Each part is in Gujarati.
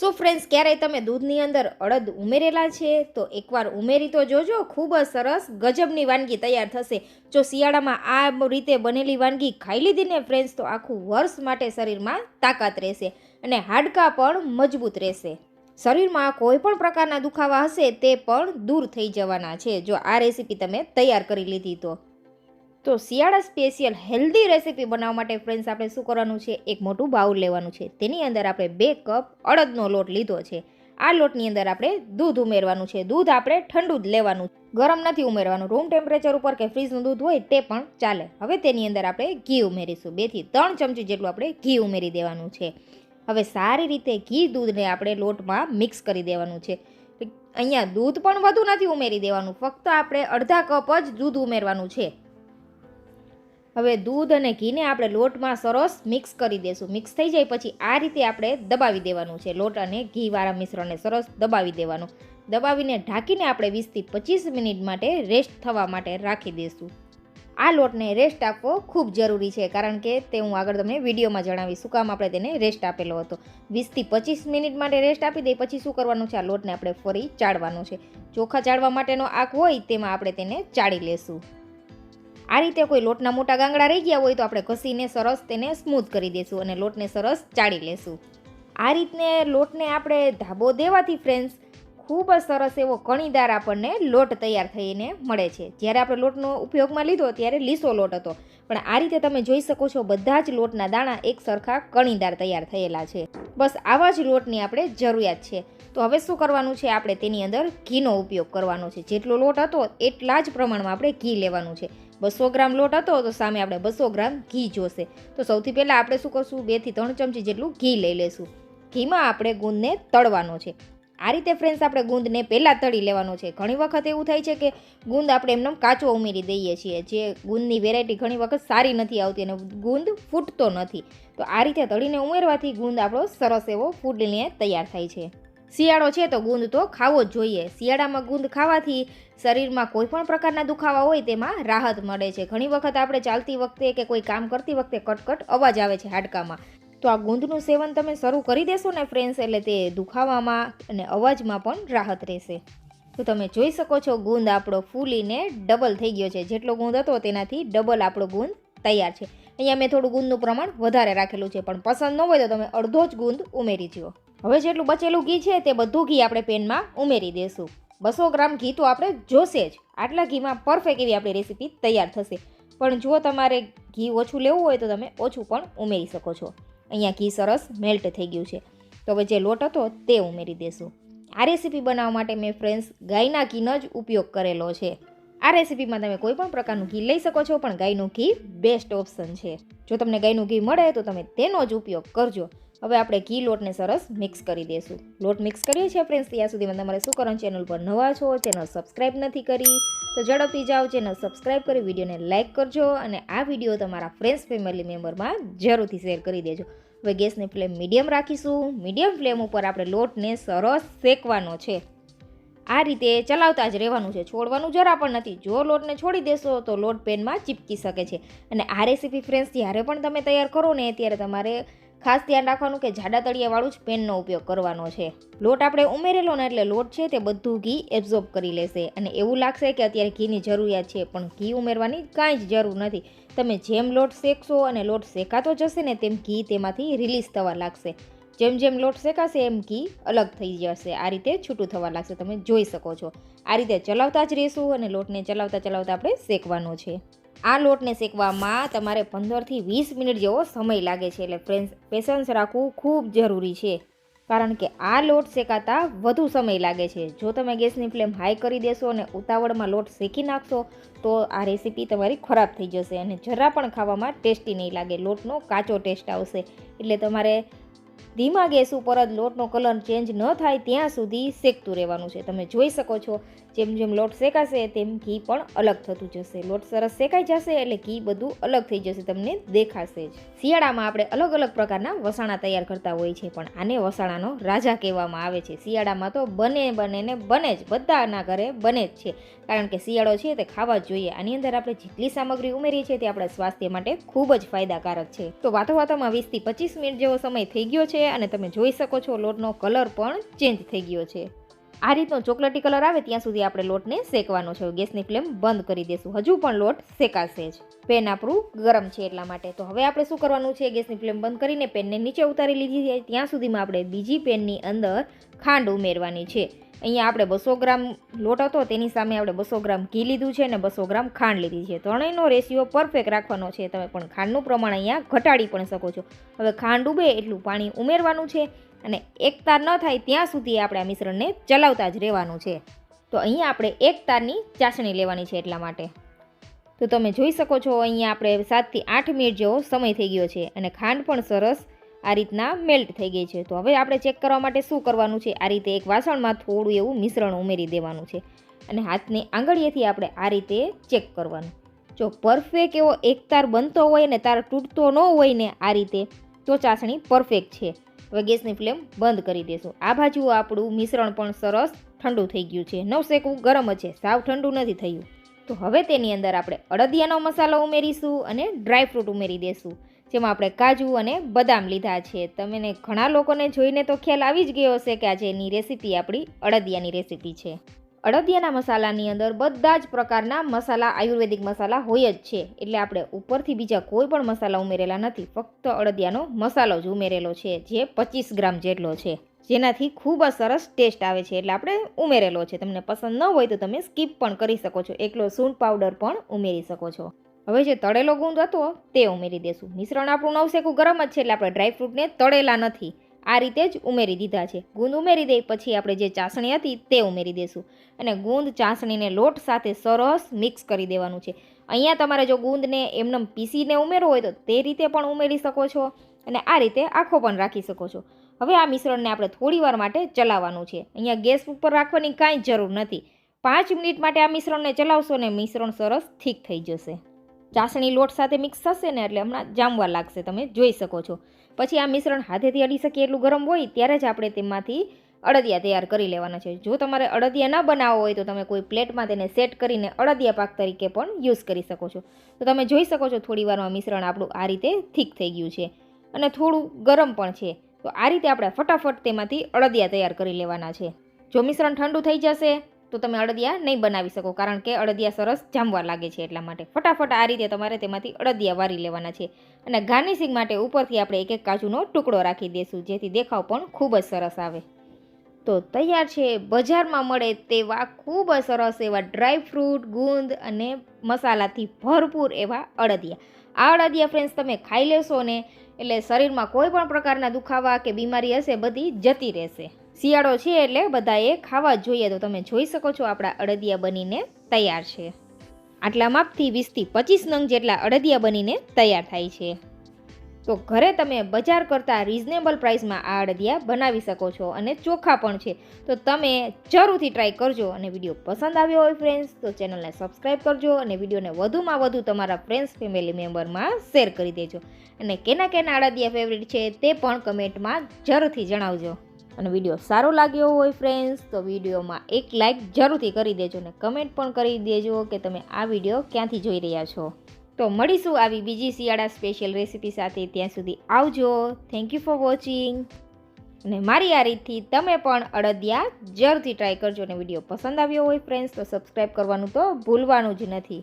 સો ફ્રેન્ડ્સ ક્યારેય તમે દૂધની અંદર અડદ ઉમેરેલા છે? તો એકવાર ઉમેરી તો જોજો, ખૂબ જ સરસ ગજબની વાનગી તૈયાર થશે. જો શિયાળામાં આ રીતે બનેલી વાનગી ખાઈ લીધી ને ફ્રેન્ડ્સ તો આખું વર્ષ માટે શરીરમાં તાકાત રહેશે અને હાડકાં પણ મજબૂત રહેશે. શરીરમાં કોઈ પણ પ્રકારના દુખાવા હશે, તે પણ દૂર થઈ જવાના છે. જો આ રેસીપી તમે તૈયાર કરી લીધી તો. તો શિયાળા સ્પેશિયલ હેલ્ધી રેસીપી બનાવવા માટે ફ્રેન્ડ્સ આપણે શું કરવાનું છે? એક મોટું બાઉલ લેવાનું છે. તેની અંદર આપણે બે કપ અડદનો લોટ લીધો છે. આ લોટની અંદર આપણે દૂધ ઉમેરવાનું છે. દૂધ આપણે ઠંડુ જ લેવાનું. ગરમ નથી ઉમેરવાનું. રૂમ ટેમ્પરેચર ઉપર કે ફ્રીજનું દૂધ હોય તે પણ ચાલે. હવે તેની અંદર આપણે ઘી ઉમેરીશું. બેથી ત્રણ ચમચી જેટલું આપણે ઘી ઉમેરી દેવાનું છે. હવે સારી રીતે ઘી દૂધને આપણે લોટમાં મિક્સ કરી દેવાનું છે. અહીંયા દૂધ પણ વધુ નથી ઉમેરી દેવાનું. ફક્ત આપણે અડધા કપ જ દૂધ ઉમેરવાનું છે. હવે દૂધ અને ઘીને આપણે લોટમાં સરસ મિક્સ કરી દેશું. મિક્સ થઈ જાય પછી આ રીતે આપણે દબાવી દેવાનું છે. લોટ અને ઘીવાળા મિશ્રણને સરસ દબાવી દેવાનું. દબાવીને ઢાંકીને આપણે વીસથી પચીસ મિનિટ માટે રેસ્ટ થવા માટે રાખી દઈશું આ લોટને રેસ્ટ આપવો ખૂબ જરૂરી છે, કારણ કે તે હું આગળ તમને વિડીયોમાં જણાવીશ શું કામ આપણે તેને રેસ્ટ આપેલો હતો. વીસથી પચીસ મિનિટ માટે રેસ્ટ આપી દઈએ પછી શું કરવાનું છે? આ લોટને આપણે ફરી ચાળવાનું છે. ચોખા ચાળવા માટેનો આંક હોય તેમાં આપણે તેને ચાળી લેશું. આ રીતે કોઈ લોટના મોટા ગાંગડા રહી ગયા હોય તો આપણે ઘસીને સરસ તેને સ્મૂથ કરી દઈશું અને લોટને સરસ ચાળી લેશું. આ રીતને લોટને આપણે ધાબો દેવાથી ફ્રેન્ડ્સ ખૂબ જ સરસ એવો કણીદાર આપણને લોટ તૈયાર થઈને મળે છે. જ્યારે આપણે લોટનો ઉપયોગમાં લીધો ત્યારે લીસો લોટ હતો. પણ આ રીતે તમે જોઈ શકો છો બધા જ લોટના દાણા એક સરખા કણીદાર તૈયાર થયેલા છે. બસ આવા જ લોટની આપણે જરૂરિયાત છે. તો હવે શું કરવાનું છે? આપણે તેની અંદર ઘીનો ઉપયોગ કરવાનો છે. જેટલો લોટ હતો, એટલા જ પ્રમાણમાં આપણે ઘી લેવાનું છે. બસો ગ્રામ લોટ હતો, તો સામે આપણે બસો ગ્રામ ઘી જોશે. તો સૌથી પહેલાં આપણે શું કરશું? બેથી ત્રણ ચમચી જેટલું ઘી લઈ લેશું ઘીમાં આપણે ગુંદને તળવાનો છે. આ રીતે ફ્રેન્ડ્સ આપણે ગુંદને પહેલાં તળી લેવાનો છે. ઘણી વખત એવું થાય છે કે ગુંદ આપણે એમને કાચો ઉમેરી દઈએ છીએ. જે ગુંદની વેરાયટી ઘણી વખત સારી નથી આવતી અને ગુંદ ફૂટતો નથી. તો આ રીતે તળીને ઉમેરવાથી ગુંદ આપણો સરસ એવો ફૂડીને તૈયાર થાય છે. શિયાળો છે તો ગુંદ તો ખાવો જ જોઈએ. શિયાળામાં ગુંદ ખાવાથી શરીરમાં કોઈ પણ પ્રકારના દુખાવા હોય તેમાં રાહત મળે છે. ઘણી વખત આપણે ચાલતી વખતે કે કોઈ કામ કરતી વખતે કટકટ અવાજ આવે છે હાડકામાં. તો આ ગુંદનું સેવન તમે શરૂ કરી દેશો ને ફ્રેન્ડ્સ એટલે તે દુખાવામાં અને અવાજમાં પણ રાહત રહેશે. તો તમે જોઈ શકો છો ગુંદ આપણો ફૂલીને ડબલ થઈ ગયો છે. જેટલો ગુંદ હતો તેનાથી ડબલ આપણો ગુંદ તૈયાર છે. અહીંયા મેં થોડું ગુંદનું પ્રમાણ વધારે રાખેલું છે. પણ પસંદ ન હોય તો તમે અડધો જ ગુંદ ઉમેરી જુઓ. હવે જેટલું બચેલું ઘી છે તે બધું ઘી આપણે પેનમાં ઉમેરી દઈશું બસો ગ્રામ ઘી તો આપણે જોશે જ. આટલા ઘીમાં પરફેક્ટ એવી આપણી રેસીપી તૈયાર થશે. પણ જો તમારે ઘી ઓછું લેવું હોય તો તમે ઓછું પણ ઉમેરી શકો છો. અહીંયા ઘી સરસ મેલ્ટ થઈ ગયું છે. તો હવે જે લોટ હતો તે ઉમેરી દેશું. આ રેસીપી બનાવવા માટે મેં ફ્રેન્ડ્સ ગાયના ઘીનો જ ઉપયોગ કરેલો છે. આ રેસીપીમાં તમે કોઈ પણ પ્રકારનું ઘી લઈ શકો છો, પણ ગાયનું ઘી બેસ્ટ ઓપ્શન છે. જો તમને ગાયનું ઘી મળે તો તમે તેનો જ ઉપયોગ કરજો. હવે આપણે ઘી લોટને સરસ મિક્સ કરી દઈશું. લોટ મિક્સ કરીએ છીએ ફ્રેન્ડ્સ ત્યાં સુધીમાં તમારે શું કરવાનું ચેનલ પર નવા છો ચેનલ સબસ્ક્રાઈબ નથી કરી, તો ઝડપથી જાઓ ચેનલ સબસ્ક્રાઈબ કરી, વિડીયોને લાઇક કરજો અને આ વીડિયો તમારા ફ્રેન્ડ્સ ફેમિલી મેમ્બરમાં જરૂરથી શેર કરી દેજો. હવે ગેસની ફ્લેમ મીડિયમ રાખીશું. મીડિયમ ફ્લેમ ઉપર આપણે લોટને સરસ શેકવાનો છે. આ રીતે ચલાવતા જ રહેવાનું છે. છોડવાનું જરા પણ નથી. જો લોટને છોડી દેશો, તો લોટ પેનમાં ચીપકી શકે છે. અને આ રેસીપી ફ્રેન્ડ્સ જ્યારે પણ તમે તૈયાર કરો ને, ત્યારે તમારે ખાસ ધ્યાન રાખવાનું કે જાડા તળિયાવાળું જ પેનનો ઉપયોગ કરવાનો છે. લોટ આપણે ઉમેરેલો ને એટલે લોટ છે તે બધું ઘી એબ્ઝોર્બ કરી લેશે. અને એવું લાગશે કે અત્યારે ઘીની જરૂરિયાત છે, પણ ઘી ઉમેરવાની કાંઈ જ જરૂર નથી. તમે જેમ લોટ શેકશો અને લોટ શેકાતો જશે ને તેમ ઘી તેમાંથી રિલીઝ થવા લાગશે. જેમ જેમ લોટ શેકાશે એમ ઘી અલગ થઈ જશે. આ રીતે છૂટું થવા લાગશે. તમે જોઈ શકો છો. આ રીતે ચલાવતા જ રહેશું અને લોટને ચલાવતા ચલાવતા આપણે શેકવાનો છે. આ લોટને શેકવામાં તમારે પંદરથી વીસ મિનિટ જેવો સમય લાગે છે એટલે ફ્રેન્ડ્સ પેશન્સ રાખવું ખૂબ જરૂરી છે. કારણ કે આ લોટ શેકાતા વધુ સમય લાગે છે. જો તમે ગેસની ફ્લેમ હાઈ કરી દેશો અને ઉતાવળમાં લોટ શેકી નાખશો, તો આ રેસીપી તમારી ખરાબ થઈ જશે અને જરા પણ ખાવામાં ટેસ્ટી નહીં લાગે. લોટનો કાચો ટેસ્ટ આવશે. એટલે તમારે ધીમા ગેસ ઉપર જ લોટનો કલર ચેન્જ ન થાય ત્યાં સુધી શેકતું રહેવાનું છે. તમે જોઈ શકો છો જેમ જેમ લોટ શેકાશે તેમ ઘી પણ અલગ થતું જશે. લોટ સરસ શેકાઈ જશે એટલે ઘી બધું અલગ થઈ જશે, તમને દેખાશે જ. શિયાળામાં આપણે અલગ અલગ પ્રકારના વસાણા તૈયાર કરતા હોઈએ છીએ, પણ આને વસાણાનો રાજા કહેવામાં આવે છે. શિયાળામાં તો બને બને ને બને જ, બધાના ઘરે બને જ છે. કારણ કે શિયાળો છે તે ખાવા જ જોઈએ. આની અંદર આપણે જેટલી સામગ્રી ઉમેરીએ છીએ તે આપણા સ્વાસ્થ્ય માટે ખૂબ જ ફાયદાકારક છે. તો વાતો વાતોમાં વીસથી પચીસ મિનિટ જેવો સમય થઈ ગયો છે અને તમે જોઈ શકો છો લોટનો કલર પણ ચેન્જ થઈ ગયો છે. આ રીતનો ચોકલેટી કલર આવે ત્યાં સુધી આપણે લોટને શેકવાનો છે. ગેસની ફ્લેમ બંધ કરી દેશું. હજુ પણ લોટ શેકાશે જ. પેન આપણું ગરમ છે એટલા માટે. તો હવે આપણે શું કરવાનું છે? ગેસની ફ્લેમ બંધ કરીને પેનને નીચે ઉતારી લીધી છે. ત્યાં સુધીમાં આપણે બીજી પેનની અંદર ખાંડ ઉમેરવાની છે. અહીંયા આપણે બસો ગ્રામ લોટ હતો, તેની સામે આપણે બસો ગ્રામ ઘી લીધું છે અને બસો ગ્રામ ખાંડ લીધી છે. ત્રણેયનો રેશિયો પરફેક્ટ રાખવાનો છે. તમે પણ ખાંડનું પ્રમાણ અહીંયા ઘટાડી પણ શકો છો. હવે ખાંડ ઉબે એટલું પાણી ઉમેરવાનું છે અને એક તાર ન થાય ત્યાં સુધી આપણે આ મિશ્રણને ચલાવતા જ રહેવાનું છે. તો અહીંયા આપણે એક તારની ચાસણી લેવાની છે એટલા માટે. તો તમે જોઈ શકો છો, અહીંયા આપણે સાતથી આઠ મિનિટ જેવો સમય થઈ ગયો છે અને ખાંડ પણ સરસ આ રીતના મેલ્ટ થઈ ગઈ છે. તો હવે આપણે ચેક કરવા માટે શું કરવાનું છે? આ રીતે એક વાસણમાં થોડું એવું મિશ્રણ ઉમેરી દેવાનું છે અને હાથને આંગળીએથી આપણે આ રીતે ચેક કરવાનું. જો પરફેક્ટ એવો એક તાર બનતો હોય ને તાર તૂટતો ન હોય ને આ રીતે, તો ચાસણી પરફેક્ટ છે. હવે ગેસની ફ્લેમ બંધ કરી દેશું. આ બાજુ આપણું મિશ્રણ પણ સરસ ઠંડુ થઈ ગયું છે. નવ શેકવું ગરમ છે. સાવ ઠંડુ નથી થયું. તો હવે તેની અંદર આપણે અડદિયાનો મસાલો ઉમેરીશું અને ડ્રાયફ્રૂટ ઉમેરી દઈશું જેમાં આપણે કાજુ અને બદામ લીધા છે. તમને ઘણા લોકોને જોઈને તો ખ્યાલ આવી જ ગયો હશે કે આજે એની રેસીપી આપણી અડદિયાની રેસીપી છે. અડદિયાના મસાલાની અંદર બધા જ પ્રકારના મસાલા, આયુર્વેદિક મસાલા હોય જ છે. એટલે આપણે ઉપરથી બીજા કોઈ પણ મસાલા ઉમેરેલા નથી. ફક્ત અડદિયાનો મસાલો જ ઉમેરેલો છે, જે પચીસ ગ્રામ જેટલો છે. જેનાથી ખૂબ જ સરસ ટેસ્ટ આવે છે. એટલે આપણે ઉમેરેલો છે. તમને પસંદ ન હોય તો તમે સ્કીપ પણ કરી શકો છો. એકલો સૂંઠ પાવડર પણ ઉમેરી શકો છો. હવે જે તળેલો ગુંદ હતો તે ઉમેરી દેશું. મિશ્રણ આપણું નવસેકું ગરમ જ છે એટલે આપણે ડ્રાયફ્રૂટને તળેલા નથી. આ રીતે જ ઉમેરી દીધા છે. ગુંદ ઉમેરી દઈ પછી આપણે જે ચાસણી હતી તે ઉમેરી દઈશું અને ગુંદ ચાસણીને લોટ સાથે સરસ મિક્સ કરી દેવાનું છે. અહીંયા તમારે જો ગુંદને એમને પીસીને ઉમેરવો હોય તો તે રીતે પણ ઉમેરી શકો છો. અને આ રીતે આખો પણ રાખી શકો છો. હવે આ મિશ્રણને આપણે થોડીવાર માટે ચલાવવાનું છે. અહીંયા ગેસ ઉપર રાખવાની કાંઈ જરૂર નથી. પાંચ મિનિટ માટે આ મિશ્રણને ચલાવશો ને મિશ્રણ સરસ થીક થઈ જશે. ચાસણી લોટ સાથે મિક્સ થશે ને એટલે હમણાં જામવા લાગશે, તમે જોઈ શકો છો. પછી આ મિશ્રણ હાથેથી અડી શકીએ એટલું ગરમ હોય ત્યારે જ આપણે તેમાંથી અડદિયા તૈયાર કરી લેવાના છે. જો તમારે અડદિયા ન બનાવવો હોય તો તમે કોઈ પ્લેટમાં તેને સેટ કરીને અડદિયા પાક તરીકે પણ યુઝ કરી શકો છો. તો તમે જોઈ શકો છો થોડી વારમાં મિશ્રણ આપણું આ રીતે થીક થઈ ગયું છે. અને થોડું ગરમ પણ છે. તો આ રીતે આપણે ફટાફટ તેમાંથી અડદિયા તૈયાર કરી લેવાના છે. જો મિશ્રણ ઠંડુ થઈ જશે, તો તમે અડદિયા નહીં બનાવી શકો, કારણ કે અડદિયા સરસ જામવા લાગે છે એટલા માટે. ફટાફટ આ રીતે તમારે તેમાંથી અડદિયા વારી લેવાના છે. અને ગાર્નિશિંગ માટે ઉપરથી આપણે એક એક કાજુનો ટુકડો રાખી દઈશું જેથી દેખાવ પણ ખૂબ જ સરસ આવે. તો તૈયાર છે, બજારમાં મળે તેવા ખૂબ જ સરસ એવા ડ્રાયફ્રૂટ, ગુંદ અને મસાલાથી ભરપૂર એવા અડદિયા આ અડદિયા ફ્રેન્ડ્સ તમે ખાઈ લેશો ને. એટલે શરીરમાં કોઈ પણ પ્રકારના દુખાવા કે બીમારી હશે, બધી જતી રહેશે. શિયાળો છે એટલે બધાએ ખાવા જોઈએ. તો તમે જોઈ શકો છો, આપણા અડદિયા બનીને તૈયાર છે. આટલા માપથી વીસથી પચીસ નંગ જેટલા અડદિયા બનીને તૈયાર થાય છે. તો ઘરે તમે બજાર કરતાં રિઝનેબલ પ્રાઇસમાં આ અડદિયા બનાવી શકો છો અને ચોખ્ખા પણ છે. તો તમે જરૂરથી ટ્રાય કરજો અને વીડિયો પસંદ આવ્યો હોય ફ્રેન્ડ્સ તો ચેનલને સબસ્ક્રાઈબ કરજો અને વિડીયોને વધુમાં વધુ તમારા ફ્રેન્ડ્સ ફેમિલી મેમ્બરમાં શેર કરી દેજો. અને કેના કેના અડદિયા ફેવરિટ છે તે પણ કમેન્ટમાં જરૂરથી જણાવજો. અને વીડિયો સારો લાગ્યો હોય ફ્રેન્ડ્સ તો વિડીયોમાં એક લાઇક જરૂરથી કરી દેજો અને કમેન્ટ પણ કરી દેજો કે તમે આ વીડિયો ક્યાંથી જોઈ રહ્યા છો. તો મળીશું આવી બીજી શિયાળા સ્પેશિયલ રેસીપી સાથે. ત્યાં સુધી આવજો. થેન્ક યુ ફોર વોચિંગ અને મારી આ રીતથી તમે પણ અડદિયા જરૂરથી ટ્રાય કરજો અને વીડિયો પસંદ આવ્યો હોય ફ્રેન્ડ્સ તો સબસ્ક્રાઈબ કરવાનું તો ભૂલવાનું જ નથી.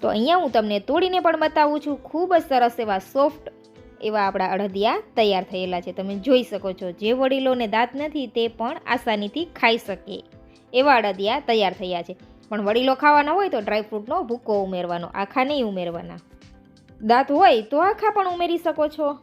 તો અહીંયા હું તમને તોડીને પણ બતાવું છું, ખૂબ જ સરસ એવા સોફ્ટ એવા આપણા અડદિયા તૈયાર થયેલા છે. તમે જોઈ શકો છો, જે વડીલોને દાંત નથી, તે પણ આસાનીથી ખાઈ શકે એવા અડદિયા તૈયાર થયા છે. પણ વડીલો ખાવાના હોય તો ડ્રાયફ્રૂટનો ભૂકો ઉમેરવાનો, આખા નહીં ઉમેરવાના. દાંત હોય તો આખા પણ ઉમેરી શકો છો.